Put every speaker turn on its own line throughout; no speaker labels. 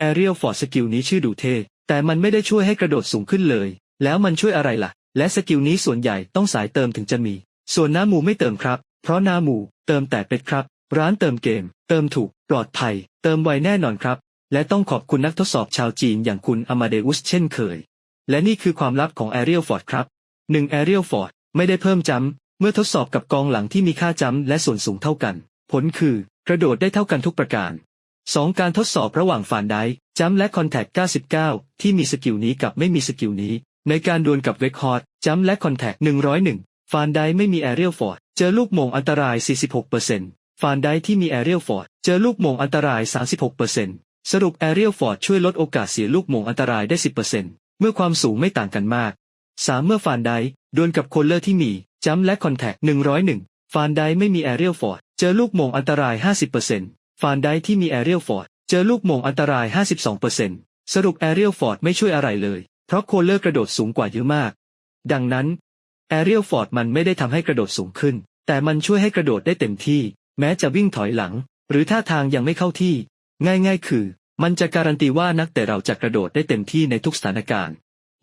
แอเรียลฟอร์ดสกิลนี้ชื่อดูเท่แต่มันไม่ได้ช่วยให้กระโดดสูงขึ้นเลย แล้วมันช่วยอะไรล่ะ และสกิลนี้ส่วนใหญ่ต้องสายเติมถึงจะมี ส่วนหน้าหมูไม่เติมครับ เพราะหน้าหมู เติมแต่เป็ดครับ ร้านเติมเกม เติมถูก ปลอดภัย เติมไวแน่นอนครับ และต้องขอบคุณนักทดสอบชาวจีนอย่างคุณอมาเดอุสเช่นเคย และนี่คือความลับของแอเรียลฟอร์ดครับ 1. แอเรียลฟอร์ดไม่ได้เพิ่มจัมป์เมื่อทดสอบกับกองหลังที่มีค่าจัมป์และส่วนสูงเท่ากัน ผลคือ กระโดดได้เท่ากันทุกประการ 2. การทดสอบระหว่างฟานไดจัมและคอนแทค99 ที่มีสกิลนี้กับไม่มีสกิลนี้ ในการดวลกับเวกฮอร์ดจัมและคอนแทค101 ฟานไดไม่มีแอเรียลฟอร์ด เจอลูกโมงอันตราย 46%ฟานไดที่มีแอเรียลฟอร์ด เจอลูกโมงอันตราย 36%สรุปแอเรียลฟอร์ดช่วยลดโอกาสเสียลูกโมงอันตรายได้ 10%เมื่อความสูงไม่ต่างกันมาก 3. เมื่อฟานไดดวลกับโคลเลอร์ที่มีจัมและคอนแทค101 ฟานไดไม่มีแอเรียลฟอร์ด เจอลูกโมงอันตราย 50% ฟานไดที่มีแอเรียลฟอร์ด เจอลูกโมงอันตราย 52%สรุปแอเรียลฟอร์ดไม่ช่วยอะไรเลย เพราะโคเลอร์กระโดดสูงกว่าเยอะมาก ดังนั้นแอเรียลฟอร์ดมันไม่ได้ทำให้กระโดดสูงขึ้น แต่มันช่วยให้กระโดดได้เต็มที่ แม้จะวิ่งถอยหลัง หรือท่าทางยังไม่เข้าที่ ง่ายๆ คือ มันจะการันตีว่านักเตะเราจะกระโดดได้เต็มที่ในทุกสถานการณ์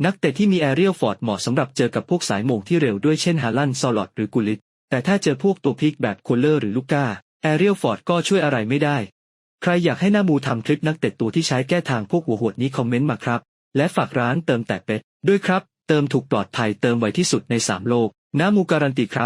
นักเตะที่มีแอเรียลฟอร์ดเหมาะสำหรับเจอกับพวกสายโมงที่เร็วด้วยเช่นฮาลันซอลอดหรือกุลิตแต่ถ้าเจอพวกตัวพลิกแบบโคเลอร์หรือลูก้า แอเรียลฟอร์ดก็ช่วยอะไรไม่ได้ ใครอยากให้หน้ามูทำคลิปนักเตะตัวที่ใช้แก้ทางพวกหัวหดนี้คอมเมนต์มาครับ และฝากร้านเติมแต่เป็ดด้วยครับ เติมถูกปลอดภัยเติมไวที่สุดใน 3 โลกน้ามูการันตีครับ